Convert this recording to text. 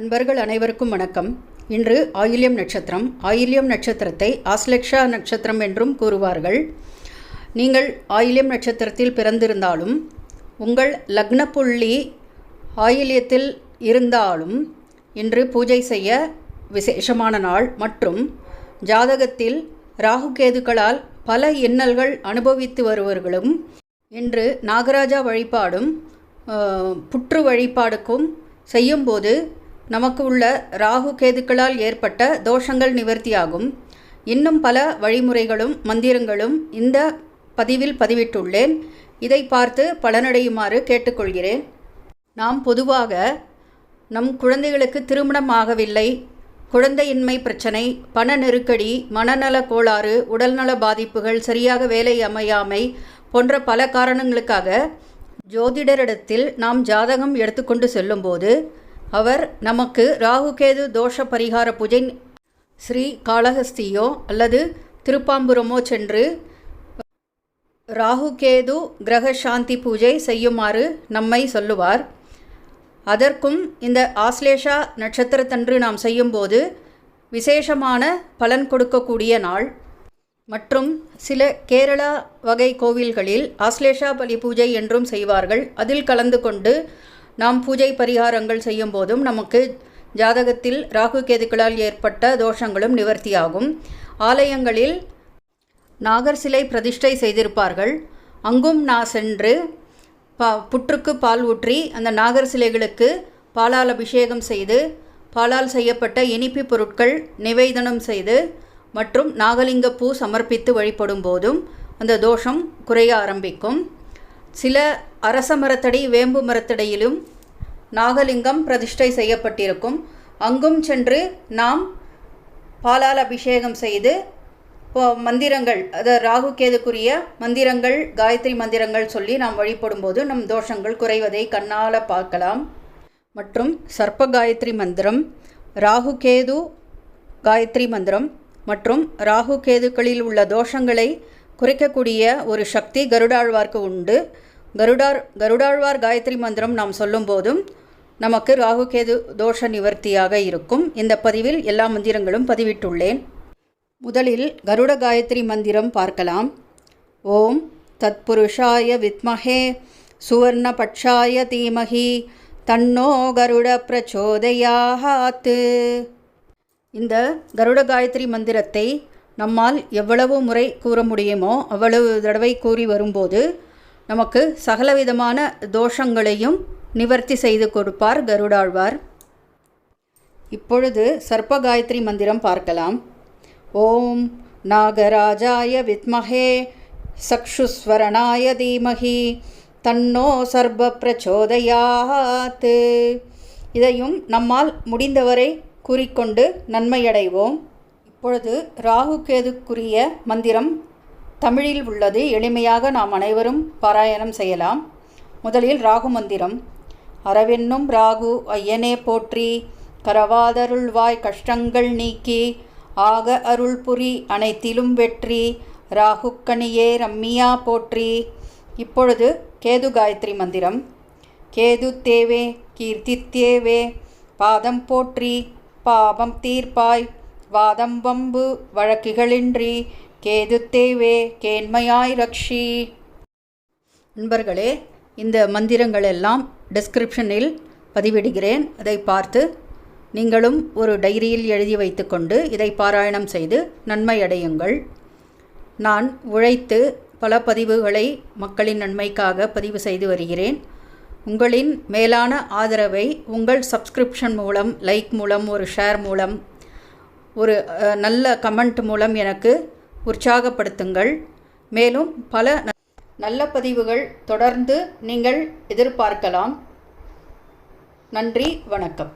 அன்பர்கள் அனைவருக்கும் வணக்கம். இன்று ஆயில்யம் நட்சத்திரம் ஆயில்யம் நட்சத்திரத்தை ஆஸ்லெக்ஷா நட்சத்திரம் என்றும் கூறுவார்கள். நீங்கள் ஆயில்யம் நட்சத்திரத்தில் பிறந்திருந்தாலும் உங்கள் லக்ன புள்ளி ஆயில்யத்தில் இருந்தாலும் இன்று பூஜை செய்ய விசேஷமான நாள் மற்றும் ஜாதகத்தில் ராகுகேதுக்களால் பல இன்னல்கள் அனுபவித்து வருவர்களும் இன்று நாகராஜா வழிபாடும் புற்று வழிபாடுக்கும் செய்யும்போது நமக்கு உள்ள ராகு கேதுக்களால் ஏற்பட்ட தோஷங்கள் நிவர்த்தியாகும். இன்னும் பல வழிமுறைகளும் மந்திரங்களும் இந்த பதிவில் பதிவிட்டுள்ளேன். இதை பார்த்து பலனடையுமாறு கேட்டுக்கொள்கிறேன். நாம் பொதுவாக நம் குழந்தைகளுக்கு திருமணம் ஆகவில்லை. குழந்தையின்மை பிரச்சனை பண நெருக்கடி மனநல கோளாறு உடல்நல பாதிப்புகள் சரியாக வேலை அமையாமை போன்ற பல காரணங்களுக்காக ஜோதிடரிடத்தில் நாம் ஜாதகம் எடுத்துக்கொண்டு செல்லும்போது அவர் நமக்கு ராகுகேது தோஷ பரிகார பூஜை ஸ்ரீ காளஹஸ்தியோ அல்லது திருப்பாம்புரமோ சென்று ராகுகேது கிரக சாந்தி பூஜை செய்யுமாறு நம்மை சொல்லுவார். அதற்கும் இந்த ஆஸ்லேஷா நட்சத்திரத்தன்று நாம் செய்யும்போது விசேஷமான பலன் கொடுக்கக்கூடிய நாள். மற்றும் சில கேரளா வகை கோவில்களில் ஆஸ்லேஷா பலி பூஜை என்றும் செய்வார்கள். அதில் கலந்து கொண்டு நாம் பூஜை பரிகாரங்கள் செய்யும் போதும் நமக்கு ஜாதகத்தில் ராகு கேதுக்களால் ஏற்பட்ட தோஷங்களும் நிவர்த்தியாகும். ஆலயங்களில் நாகர் சிலை பிரதிஷ்டை செய்திருப்பார்கள். அங்கும் நான் சென்று பா புற்றுக்கு பால் ஊற்றி அந்த நாகர் சிலைகளுக்கு பாலால் அபிஷேகம் செய்து பாலால் செய்யப்பட்ட இனிப்பு பொருட்கள் நிவேதனம் செய்து மற்றும் நாகலிங்க பூ சமர்ப்பித்து வழிபடும் போதும் அந்த தோஷம் குறைய ஆரம்பிக்கும். சில அரச மரத்தடி வேம்பு மரத்தடியிலும் நாகலிங்கம் பிரதிஷ்டை செய்யப்பட்டிருக்கும். அங்கும் சென்று நாம் பாலால் அபிஷேகம் செய்து மந்திரங்கள் அது ராகு கேதுக்குரிய மந்திரங்கள் காயத்ரி மந்திரங்கள் சொல்லி நாம் வழிபடும்போது நம் தோஷங்கள் குறைவதை கண்ணால் பார்க்கலாம். மற்றும் சர்ப்ப காயத்ரி மந்திரம் ராகு கேது காயத்ரி மந்திரம் மற்றும் ராகு கேதுக்களில் உள்ள தோஷங்களை குறைக்கக்கூடிய ஒரு சக்தி கருடாழ்வார்க்கு உண்டு. கருடார் கருடாழ்வார் காயத்ரி மந்திரம் நாம் சொல்லும்போதும் நமக்கு ராகு கேது தோஷ நிவர்த்தியாக இருக்கும். இந்த பதிவில் எல்லா மந்திரங்களும் பதிவிட்டுள்ளேன். முதலில் கருட காயத்ரி மந்திரம் பார்க்கலாம். ஓம் தத்புருஷாய வித்மஹே சுவர்ணபட்சாய தீமஹி தன்னோ கருட பிரச்சோதயாத் இந்த கருட காயத்ரி மந்திரத்தை நம்மால் எவ்வளவு முறை கூற முடியுமோ அவ்வளவு தடவை கூறி வரும்போது நமக்கு சகலவிதமான தோஷங்களையும் நிவர்த்தி செய்து கொடுப்பார் கருடாழ்வார். இப்பொழுது சர்ப்ப காயத்ரி மந்திரம் பார்க்கலாம். ஓம் நாகராஜாய வித்மஹே சக்ஷுஸ்வரணாய தீமஹி தன்னோ சர்ப பிரச்சோதயாத் இதையும் நம்மால் முடிந்தவரை கூறிக்கொண்டு நன்மையடைவோம். இப்பொழுது ராகு கேதுக்குரிய மந்திரம் தமிழில் உள்ளது. எளிமையாக நாம் அனைவரும் பாராயணம் செய்யலாம். முதலில் ராகு மந்திரம். அறவென்னும் ராகு ஐயனே போற்றி கரவாதருள்வாய் கஷ்டங்கள் நீக்கி ஆக அருள் புரி அனைத்திலும் வெற்றி ராகுக்கணியே ரம்மியா போற்றி. இப்பொழுது கேது காயத்ரி மந்திரம். கேது தேவே கீர்த்தி தேவே பாதம் போற்றி பாபம் தீர்ப்பாய் வாதம் வம்பு வழக்குகளின்றி கேது தேவே கேண்மையாய் ரக்ஷி. நண்பர்களே இந்த மந்திரங்கள் எல்லாம் டிஸ்கிரிப்ஷனில் பதிவிடுகிறேன். அதை பார்த்து நீங்களும் ஒரு டைரியில் எழுதி வைத்துக்கொண்டு இதை பாராயணம் செய்து நன்மை அடையுங்கள் நான் உழைத்து பல பதிவுகளை மக்களின் நன்மைக்காக பதிவு செய்து வருகிறேன். உங்களின் மேலான ஆதரவை உங்கள் சப்ஸ்கிரிப்ஷன் மூலம் லைக் மூலம் ஒரு ஷேர் மூலம் ஒரு நல்ல கமெண்ட் மூலம் எனக்கு உற்சாகப்படுத்துங்கள். மேலும் பல நல்ல பதிவுகள் தொடர்ந்து நீங்கள் எதிர்பார்க்கலாம். நன்றி வணக்கம்.